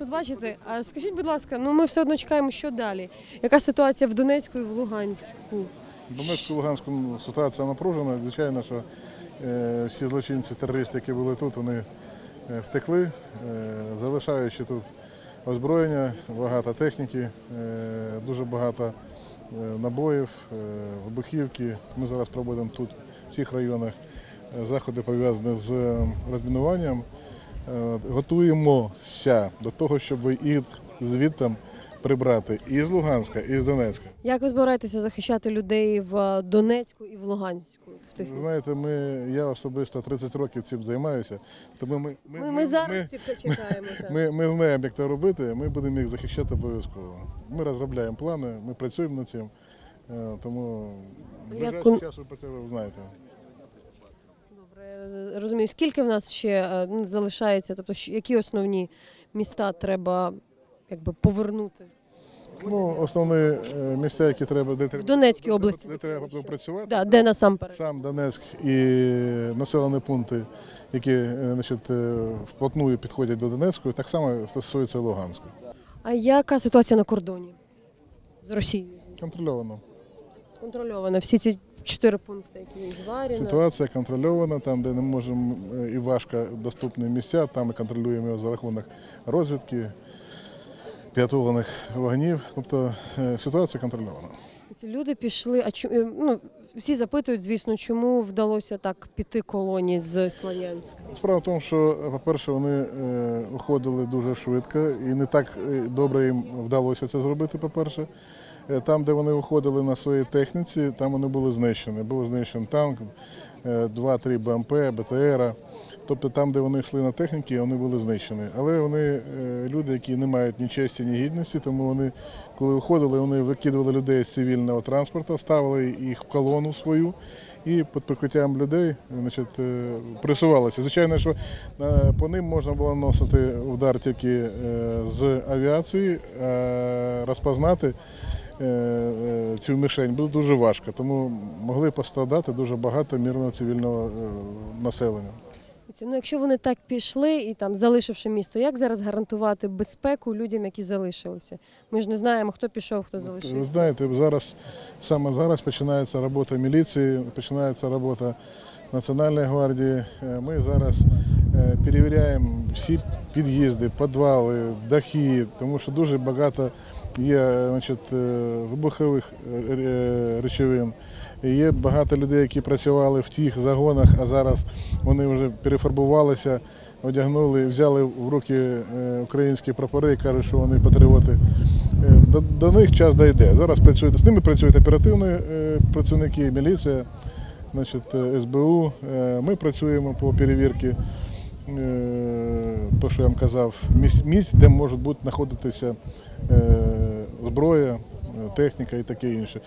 тут бачите. А скажіть, будь ласка, ну ми все одно чекаємо, що далі? Яка ситуація в Донецьку і в Луганську? В Донецьку Луганську ситуація напружена. Звичайно, що е, всі злочинці, терористи, які були тут, вони е, втекли, е, залишаючи тут озброєння, багато техніки, дуже багато набоїв, вибухівки. Ми зараз проводимо тут, в цих районах, заходи пов'язані з розмінуванням. Е, Готуємося до того, щоб їх звідти прибрати і з Луганська, і з Донецька. Як ви збираєтеся захищати людей в Донецьку і в Луганську? В тих... Знаєте, ми, я особисто 30 років цим займаюся, тому ми, Ми, ми зараз ми, чекаємо. так. ми, ми знаємо, як це робити, ми будемо їх захищати обов'язково. Ми розробляємо плани, ми працюємо над цим, е, тому в Як ближайший он- час ви про це ви знаєте. Розумію. Скільки в нас ще е, ну, залишається? Тобто, які основні міста треба якби повернути? Ну, основні е, місця, які треба, де, треба- Донецькій області, де треба зокрема, що? попрацювати, Да, де насамперед? сам Донецьк і населені пункти, які е, значить, вплотную підходять до Донецької, так само стосується Луганську. А яка ситуація на кордоні з Росією? Контрольовано. Контрольована. Всі ці чотири пункти, які зварені. Ситуація контрольована, там, де не можемо і важко доступні місця, там ми контролюємо його за рахунок розвідки, підготовлених вогнів. Тобто е, ситуація контрольована. Люди пішли. А чу- е, ну, всі запитують, звісно, чому вдалося так піти колоні з Слов'янська. Справа в тому, що, по-перше, вони виходили уходили дуже швидко і не так е, добре їм вдалося це зробити, по-перше. Е, Там, де вони виходили на своїй техніці, там вони були знищені. Був знищений танк, 2-3 БМП, БТР. Тобто там, де вони йшли на техніці, вони були знищені. Але вони е, люди, які не мають ні честі, ні гідності, тому вони, коли виходили, вони викидували людей з цивільного транспорту, ставили їх в колону свою і під прикриттям людей значить, е, присувалися. Звичайно, що е, по ним можна було наносити удар тільки е, з авіації, розпознати е, е, цю мішень було дуже важко, тому могли пострадати дуже багато мирного цивільного е, населення. Ну, якщо вони так пішли і там залишивши місто, як зараз гарантувати безпеку людям, які залишилися? Ми ж не знаємо, хто пішов, хто залишився. Ви знаєте, зараз саме зараз починається робота міліції, починається робота Національної гвардії. Е, Ми зараз е, перевіряємо всі під'їзди, підвали, дахи, тому що дуже багато є значить, е, вибухових е, е, речовин. Є багато людей, які працювали в тих загонах, а зараз вони вже перефарбувалися, одягнули, взяли в руки українські прапори і кажуть, що вони патріоти. До, до них час дійде. Зараз працюють з ними працюють оперативні працівники, міліція, значить, СБУ. Ми працюємо по перевірці, то, що я вам казав, місць, де можуть бути знаходитися зброя, е, техніка і таке інше.